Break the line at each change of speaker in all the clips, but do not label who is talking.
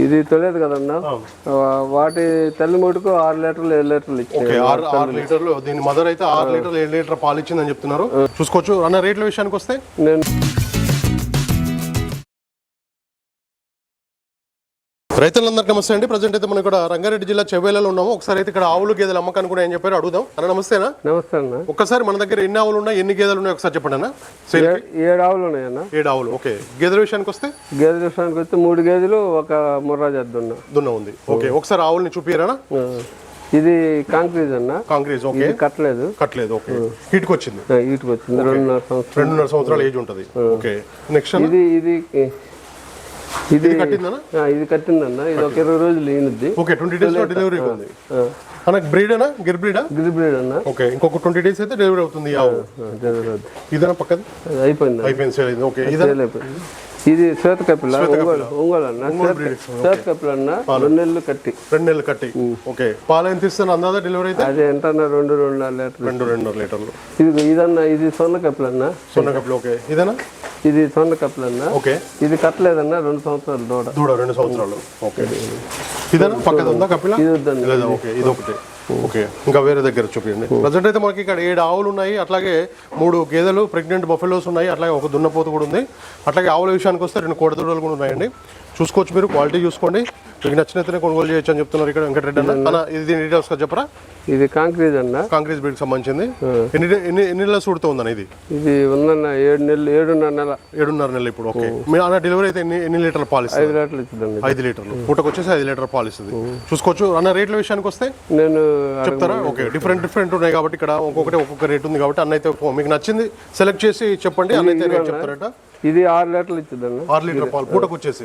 ఇది తెలియదు కదన్నా. వాటి తల్లి మటుకు ఆరు లీటర్లు ఏడు లీటర్లు ఇచ్చాయి
ఆరు ఆరు లీటర్లు. దీని మదర్ అయితే ఆరు లీటర్లు ఏడు లీటర్ పాలు ఇచ్చిందని చెప్తున్నారు. చూసుకోవచ్చు. అన్న రేట్ల విషయానికి వస్తే?
నేను
రైతులందరికీ నమస్తే అండి. ప్రజెంట్ అయితే మనం ఇక్కడ రంగారెడ్డి జిల్లా చెవేలలో ఉన్నాము. ఒకసారి అయితే ఇక్కడ ఆవులు గేదెలు అమ్మకానికి కూడా ఏం చెప్పారు అడుగుదాం. అన్న నమస్తేనా?
నమస్తే అన్న.
ఒక్కసారి మన దగ్గర ఎన్ని ఆవులు ఉన్నాయి ఎన్ని గేదెలు ఉన్నాయి ఒకసారి చెప్పండి అన్న.
ఏడు ఆవులు ఉన్నాయన్న
ఏడు ఆవులు ఓకే. గేదెల విషయానికి వస్తే?
గేదె విషయానికి వస్తే మూడు గేదెలు ఒక ముర్రా జద్దున్నా
దున్న. ఉంది. ఓకే ఒకసారి ఆవుల్ని చూపియరా
ఇది కాంక్రీజ్ అన్న.
కాంక్రీజ్ ఓకే.
కట్టలేదు.
కట్టలేదు ఓకే. హీట్కి వచ్చింది
ఆ, వీటికి వచ్చింది రెండున్నర సంవత్సరం
రెండున్నర సంవత్సరాల ఏజ్ ఉంటుంది. ఓకే. నెక్స్ట్
ఇది ఇది ఇది ఇది కట్టిందన్న. ఇది ఒక ఇరవై రోజులు ఈనుద్ది
ఓకే ట్వంటీ డేస్లో డెలివరీ ఉంది మనకి బ్రీడ్ అనా గిర్ బ్రీడా
గ్రిబ్రేడ్ అన్న.
ఓకే ఇంకొక ట్వంటీ డేస్ అయితే డెలివరీ అవుతుంది ఈ ఆవు.
ఆ, జరగదు.
ఇదనా పక్కది?
అయిపోయింది
అయిపోయింది సేల్ అయింది. ఓకే
ఇది శ్వేత కపిల ఒంగోలు ఒంగోలు అన్న. శ్వేత- శ్వేత కపిల అన్న రెండు నెలలు కట్టి.
రెండు నెలలు కట్టి. ఓకే పాలు ఎంత ఇస్తాను? అందాదా డెలివరీ అయితే?
అది ఎంత అన్న? రెండు రెండున్నర లీటర్లు.
రెండు రెండున్నర లీటర్లు.
ఇది ఇదన్న ఇది సొన్న కపిల అన్న.
సొన్న కప్పులు ఓకే. ఇదేనా
ఇది సొన్న కపిల అన్న
ఓకే.
ఇది కట్టలేదన్న రెండు సంవత్సరాలు దూడ.
దూడ రెండు సంవత్సరాలు. ఓకే. ఇదేనా? పక్కది ఉందా కపిల?
ఇది వద్దండి.
లేదా? ఓకే ఇది ఒకటి. ఓకే. ఇంకా వేరే దగ్గర చూపించండి ప్రజెంట్ అయితే మనకి ఇక్కడ ఏడు ఆవులు ఉన్నాయి. అట్లాగే మూడు గేదెలు ప్రెగ్నెంట్ బఫెలోస్ ఉన్నాయి. అట్లాగే ఒక దున్నపోతు కూడా ఉంది. అట్లాగే ఆవుల విషయానికి వస్తే రెండు కోడదూడలు కూడా ఉన్నాయండి. చూసుకోవచ్చు మీరు క్వాలిటీ చూసుకోండి. మీకు నచ్చినైతేనే కొనుగోలు చేయొచ్చు అని చెప్తున్నారు ఇక్కడ వెంకటరెడ్డి అన్న. అన్న ఇది దీని డీటెయిల్స్ చెప్పరా?
ఇది కాంక్రీజ్ అన్న.
కాంక్రీట్ బ్రీడ్ సంబంధించింది. ఎన్ని ఎన్ని ఎన్ని నెలల సూడుతూ ఉందన్న ఇది?
ఇది ఉందన్న ఏడు నెలలు ఏడున్నర నెల.
ఏడున్నర నెలలు ఇప్పుడు ఓకే. మీరు అన్న డెలివరీ అయితే ఎన్ని ఎన్ని లీటర్ల పాలు ఇస్తుంది?
ఐదు లీటర్లు ఇచ్చిందండి
ఐదు లీటర్లు. పూటకు వచ్చేసి ఐదు లీటర్ పాలు ఇస్తుంది. చూసుకోవచ్చు. అన్న రేట్ల విషయానికి వస్తే?
నేను
చెప్తారా? ఓకే. డిఫరెంట్ డిఫరెంట్ ఉన్నాయి కాబట్టి ఇక్కడ ఒక్కొక్కటి ఒక్కొక్క రేట్ ఉంది కాబట్టి అన్న అయితే మీకు నచ్చింది. సెలెక్ట్ చేసి చెప్పండి. అన్న అయితే రేట్ చెప్తారట.
ఇది ఆరు లీటర్లు ఇచ్చిందన్న
ఆరు లీటర్ పాలు పూటకు వచ్చేసి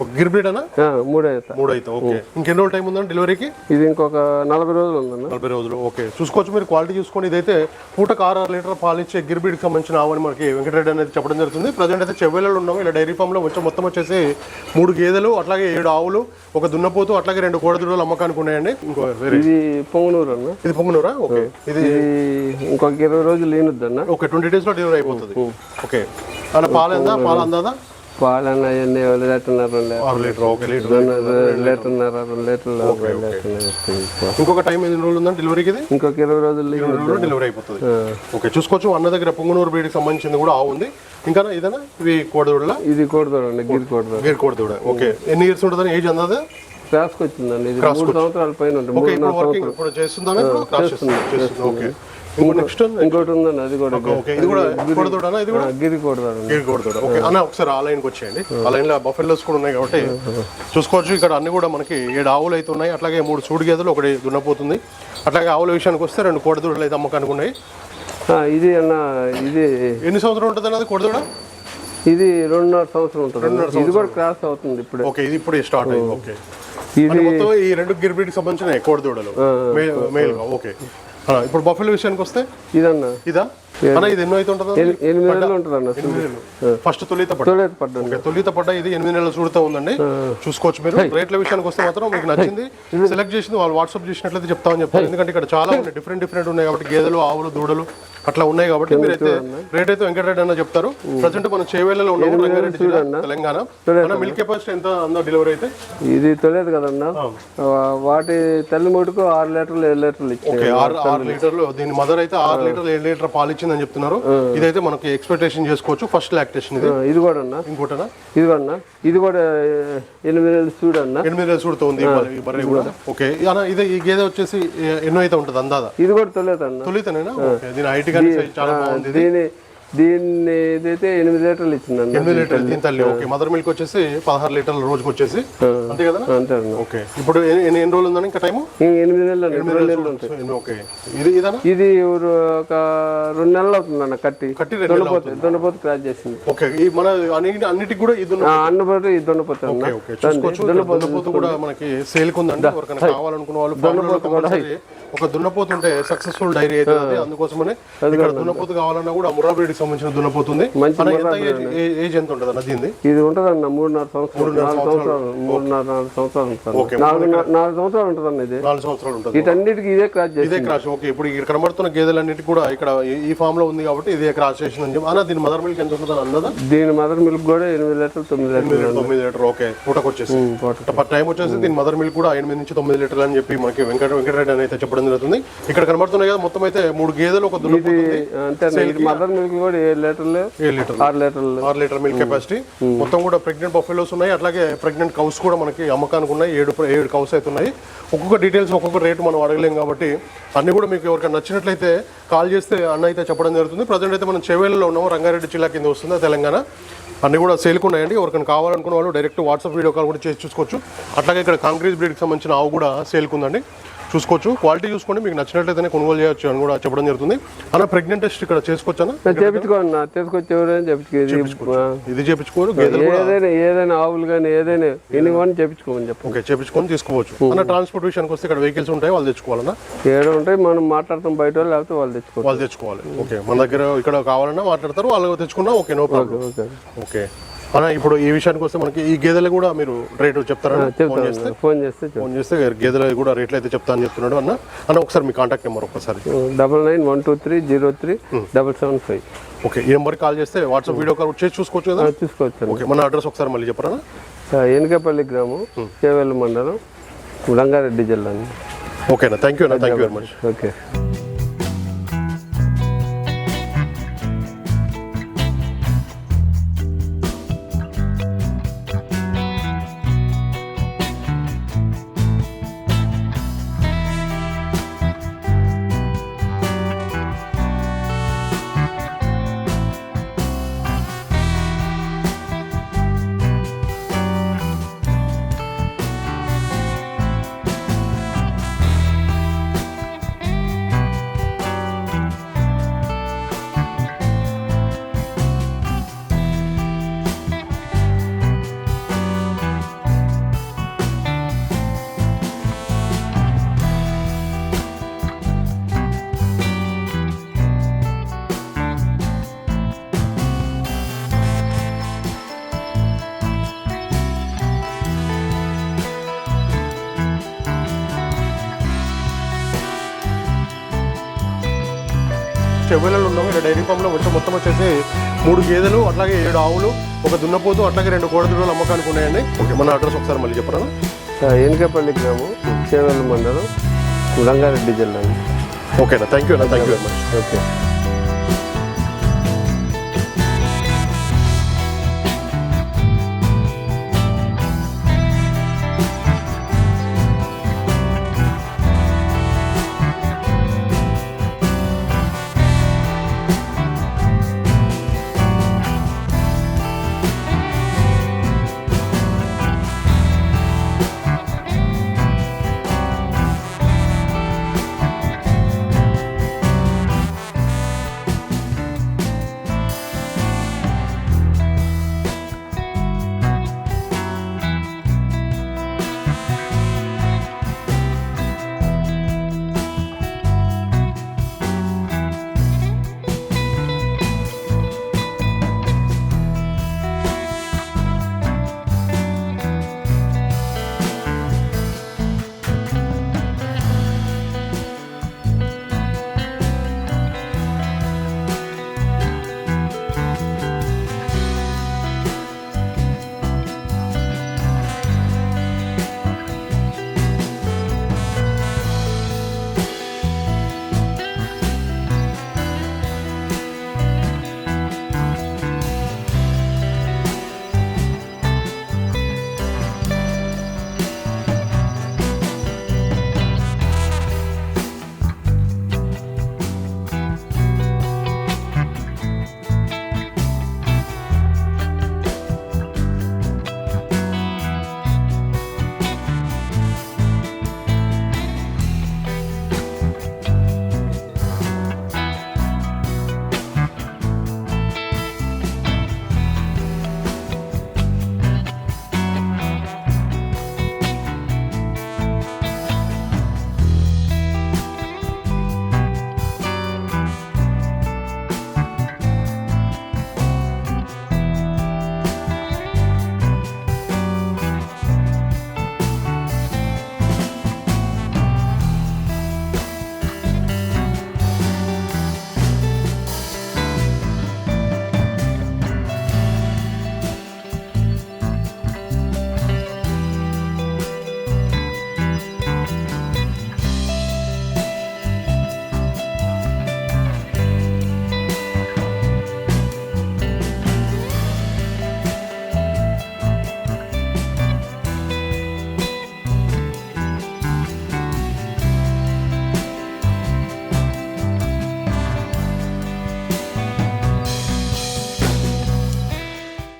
ఒక గిర్ బ్రీడ్ అన్న?
ఆ, మూడే అవుతా
మూడు అయితే ఓకే ఇంకెన్ని రోజులు టైం ఉందండి డెలివరీకి?
ఇది ఇంకొక నలభై రోజులు ఉందన్న
నలభై రోజులు ఓకే. చూసుకోవచ్చు మీరు క్వాలిటీ చూసుకోండి ఇదైతే పూటకు ఆరు ఆరు లీటర్ పాలు ఇచ్చే గిర్బీడ్కి సంబంధించిన ఆవని మనకి వెంకటరెడ్డి అనేది చెప్పడం జరుగుతుంది. ప్రజెంట్ అయితే చెవ్వేలలో ఉన్నాము ఇలా డైరీ ఫామ్లో వచ్చి మొత్తం వచ్చేసి మూడు గేదెలు అట్లాగే ఏడు ఆవులు ఒక దున్నపోతు అట్లాగే రెండు కోడదుడలు అమ్మకానికి ఉన్నాయండి. ఇంకో
ఇది పొంగనూరు అన్న.
ఇది పొంగునూరా? ఓకే. ఇది
ఇంకొక ఇరవై రోజులు ఈనుద్దన్న
ఓకే ట్వంటీ డేస్లో డెలివరీ అయిపోతుంది. ఓకే. అలా పాలు అందాదా?
లీటర్న్నర లీటర్న్నర రెండు లీటర్లు.
ఇంకొక టైం ఎన్ని రోజులు ఉందండి డెలివరీకి ఇది?
ఇంకొక ఇరవై రోజులు
ఇరవై రోజుల్లో డెలివరీ అయిపోతుంది. ఓకే చూసుకోవచ్చు. అన్న దగ్గర పొంగునూరు బీడికి సంబంధించింది కూడా ఆవు ఉంది. ఇంకా ఇదేనా? ఇవి కోడదూడల?
ఇది కూడదండి గిరి కూడదు
గేర్ కోడదూడ. ఓకే ఎన్ని ఇయర్స్ ఉంటుందని ఏజ్ అందాదా?
క్రాస్కి వచ్చిందండి ఇది మూడు సంవత్సరాల పైన ఉంటుంది
ఓకే ఇప్పుడు వర్కింగ్ ఇప్పుడు చేస్తుందా క్రాస్ చేస్తుంది? ఓకే. నెక్స్ట్
ఇంకోటి ఉందండి అది కూడా
ఇది కూడా కోడదూడనా ఇది కూడా?
ఆ, గిరి కూడదండి
గేర్ కోడదూడ ఓకే అన్న ఒకసారి ఆ లైన్కి వచ్చేయండి. ఆ. లైన్లో బఫెల్లోస్ కూడా ఉన్నాయి కాబట్టి చూసుకోవచ్చు. ఇక్కడ అన్ని కూడా మనకి ఏడు ఆవులు అయితే ఉన్నాయి. అట్లాగే మూడు సూడి గేదెలు ఒకటి దున్నపోతుంది. అట్లాగే ఆవుల విషయానికి వస్తే రెండు కోడదూడలు అయితే అమ్మకానికి ఉన్నాయి.
ఇది అన్న ఇది
ఎన్ని సంవత్సరం ఉంటుంది అన్నది కోడదూడ
ఇది రెండున్నర సంవత్సరం ఉంటుంది ఇది కూడా క్రాస్ అవుతుంది ఇప్పుడు.
ఓకే ఇది ఇప్పుడు స్టార్ట్ అయింది. ఓకే
ఇది
ఈ రెండు గిర్బీడికి సంబంధించిన కోడదూడలు మేల్ ఓకే ఇప్పుడు బఫెల్ విషయానికి వస్తే
ఇదన్న?
ఇదా? ఫస్ట్ తొలిత తొలిత పడ్డ? ఇది ఎనిమిది నెలల చూడుతూ ఉందండి. చూసుకోవచ్చు మీరు. రేట్ల విషయానికి వస్తే మాత్రం మీకు నచ్చింది. సెలెక్ట్ చేసింది వాళ్ళు వాట్సాప్ చేసినట్లయితే చెప్తామని చెప్తారు ఎందుకంటే ఇక్కడ చాలా ఉన్నాయి. డిఫరెంట్ డిఫరెంట్ ఉన్నాయి కాబట్టి గేదెలు ఆవులు దూడలు అట్లా ఉన్నాయి కాబట్టి మీరైతే రేట్ అయితే వెంకటరెడ్డి అన్న చెప్తారు. ప్రజెంట్ మనం చేవేళ్ళలో ఉన్నాము. రంగారెడ్డి జిల్లా తెలంగాణ. మన మిల్క్ కెపాసిటీ ఎంత అందో డెలివరీ అయితే?
ఇది తెలియదు కదన్న? వాటి తల్లి మటుకు ఆరు లీటర్లు ఏడు లీటర్లు ఇచ్చాయి
ఆరు లీటర్లు. దీని మదర్ అయితే ఆరు లీటర్లు ఏడు లీటర్ పాలు ఇచ్చిందని చెప్తున్నారు. ఇదైతే మనకి ఎక్స్పెక్టేషన్ చేసుకోవచ్చు. ఫస్ట్ లాక్టేషన్ ఇది.
కూడా అన్న.
ఇంకోటనా?
ఇది కూడా అన్న. ఇది కూడా ఎనిమిది నెలలు చూడన్న
ఎనిమిది నెలలు చూడుతుంది ఈ బర్రె- కూడా. ఓకే. అన్న ఇది ఈ గేదె వచ్చేసి ఎన్నో అయితే ఉంటుంది అందాదా?
ఇది కూడా తెలియదు అన్న.
తొలితేనేనా? దీని హైట్ కానీ చాలా బాగుంది.
దీని దీన్ని ఇదైతే ఎనిమిది లీటర్లు ఇచ్చిందన్న
ఎనిమిది లీటర్లు దీని తల్లి. ఓకే మదర్ మిల్క్ వచ్చేసి పదహారు లీటర్ల రోజుకి వచ్చేసి. అంతే కదా?
అంతే
ఓకే. ఇప్పుడు ఎన్ని రోజులు ఉందని ఇంకా టైము?
ఇంక ఎనిమిది నెలలు రెండు నెలలు ఉంటాయి.
ఓకే. ఇది ఇదనా?
ఇది ఒక రెండు నెలలు అవుతుంది అన్న కట్టి
కట్టి
దొండపోతే దొండపోతే క్రాస్ చేసింది.
ఓకే ఈ మన అన్నిటి అన్నిటికి కూడా ఇది
అన్నపోతే ఇది దొండపోతే
దున్నపోతు కూడా మనకి సేల్ ఉందండి. ఎవరికైనా కావాలనుకున్న వాళ్ళు ఫామ్ కూడా ఒక దున్నపోతు ఉంటే సక్సెస్ఫుల్ డైరీ అయితే అది. అందుకోసమనే ఇక్కడ దున్నపోతు కావాలన్నా కూడా ముర్రా బ్రీడ్ సంబంధించిన దున్నపోతుంది ఏజ్ ఎంత ఉంటుంది అన్న
ఇది ఉంటుందన్న మూడున్నర సంవత్సరాలు. నాలుగు సంవత్సరాలు. మూడున్నర నాలుగు సంవత్సరాలు ఉంటుంది నాలుగు నాలుగు సంవత్సరాలు ఉంటుందన్న ఇది.
నాలుగు సంవత్సరాలు ఉంటుంది.
వీటన్నిటికీ ఇదే క్రాస్ చేసి
ఇదే క్రాష్ ఓకే ఇప్పుడు ఇక్కడ కనబడుతున్న గేదెలన్నిటి కూడా ఇక్కడ ఈ- ఫామ్లో ఉంది కాబట్టి ఇదే క్రాష్ చెప్పి అన్న దీని మదర్ మిల్క్ ఎంత ఉంటుంది అన్నదా?
దీని మదర్ మిల్క్ కూడా ఎనిమిది లీటర్లు తొమ్మిది లీటర్లు
తొమ్మిది లీటర్ ఓకే పూటకు వచ్చేసి. టైం వచ్చేసి దీని మదర్ మిల్క్ కూడా ఎనిమిది నుంచి తొమ్మిది లీటర్లు అని చెప్పి మనకి వెంకట వెంకటరెడ్డి అని అయితే చెప్పడం జరుగుతుంది. ఇక్కడ కనబడుతున్నాయి కదా మొత్తం అయితే మూడు గేదెలు ఒక దున్నపోతుంది
ఇది మదర్ మిల్క్ కూడా ఏడు లీటర్లు?
ఏడు లీటర్
ఆరు లీటర్లు.
ఆరు లీటర్ మిల్క్ కెపాసిటీ మొత్తం కూడా ప్రెగ్నెంట్ బఫెలోస్ ఉన్నాయి. అట్లాగే ప్రెగ్నెంట్ కౌస్ కూడా మనకి అమ్మకానికి ఉన్నాయి. ఏడు ఏడు కౌస్ అయితే ఉన్నాయి. ఒక్కొక్క డీటెయిల్స్ ఒక్కొక్క రేటు మనం అడగలేం కాబట్టి అన్ని కూడా మీకు ఎవరికైనా నచ్చినట్లయితే కాల్ చేస్తే అన్న అయితే చెప్పడం జరుగుతుంది. ప్రజెంట్ అయితే మనం చెవేలలో ఉన్నాము. రంగారెడ్డి జిల్లా కింద వస్తుంది తెలంగాణ. అన్ని కూడా సేల్కి ఉన్నాయండి. ఎవరికైనా కావాలనుకున్న వాళ్ళు డైరెక్ట్ వాట్సాప్ వీడియో కాల్ కూడా చేసి చూసుకోవచ్చు. అట్లాగే ఇక్కడ కాంక్రీట్ బ్రీడ్కి సంబంధించిన ఆవు కూడా సేల్కి ఉందండి. చూసుకోవచ్చు. క్వాలిటీ చూసుకోండి. మీకు నచ్చినట్లయితేనే కొనుగోలు చేయొచ్చు అని కూడా చెప్పడం జరుగుతుంది. అన్న ప్రెగ్నెంట్ టెస్ట్ ఇక్కడ చేసుకోవచ్చా
చేపించుకోండి తీసుకొచ్చి
ఇది చేపించుకోరు
ఏదైనా ఏదైనా ఆవులు కానీ ఏదైనా ఎన్ని కానీ చెప్పించుకోమని చెప్పు.
ఓకే చేపించుకొని తీసుకోవచ్చు. అన్న ట్రాన్స్పోర్ట్ విషయానికి వస్తే ఇక్కడ వెహికల్స్ ఉంటాయి వాళ్ళు తెచ్చుకోవాలన్నా?
ఏడు ఉంటాయి మనం మాట్లాడతాం బయట వాళ్ళు లేకపోతే వాళ్ళు తెచ్చుకో
వాళ్ళు తెచ్చుకోవాలి. ఓకే మన దగ్గర ఇక్కడ కావాలన్నా మాట్లాడతారు వాళ్ళు తెచ్చుకున్నా ఓకే నో ప్రాబ్లం
ఓకే.
అన్న ఇప్పుడు ఈ విషయానికి వస్తే మనకి ఈ గేదెలు కూడా మీరు రేటు చెప్తారా? ఫోన్ చేస్తే?
ఫోన్ చేస్తే
ఫోన్ చేస్తే గేదెలు కూడా రేట్లు అయితే చెప్తా అని చెప్తున్నాడు అన్న. అన్న ఒకసారి మీ కాంటాక్ట్ నెంబర్ ఒకసారి
double nine one two three zero three double seven five.
Okay ఈ నెంబర్కి కాల్ చేస్తే వాట్సాప్ వీడియో కాల్ చేసి చూసుకోవచ్చు కదా?
చూసుకోవచ్చు
ఓకే మన అడ్రస్ ఒకసారి మళ్ళీ చెప్పరా
ఎనకపల్లి గ్రామం చేవెళ్ళ మండలం రంగారెడ్డి జిల్లా
ఓకేనా థ్యాంక్ యూ అన్న thank you very much
okay.
చెవ్వెలలో ఉన్నాము ఇక్కడ డైరీ ఫామ్లో వచ్చి మొత్తం వచ్చేసి మూడు గేదెలు అట్లాగే ఏడు ఆవులు ఒక దున్నపోతు అట్లాగే రెండు కోడదూడలు అమ్మకానికి ఉన్నాయండి. ఓకే మన అడ్రస్ ఒకసారి మళ్ళీ చెప్పరా?
ఎనకపల్లి గ్రామం చేవెళ్ళ మండలం రంగారెడ్డి జిల్లా
ఓకేనా? థ్యాంక్ యూ అన్న thank you very much
okay.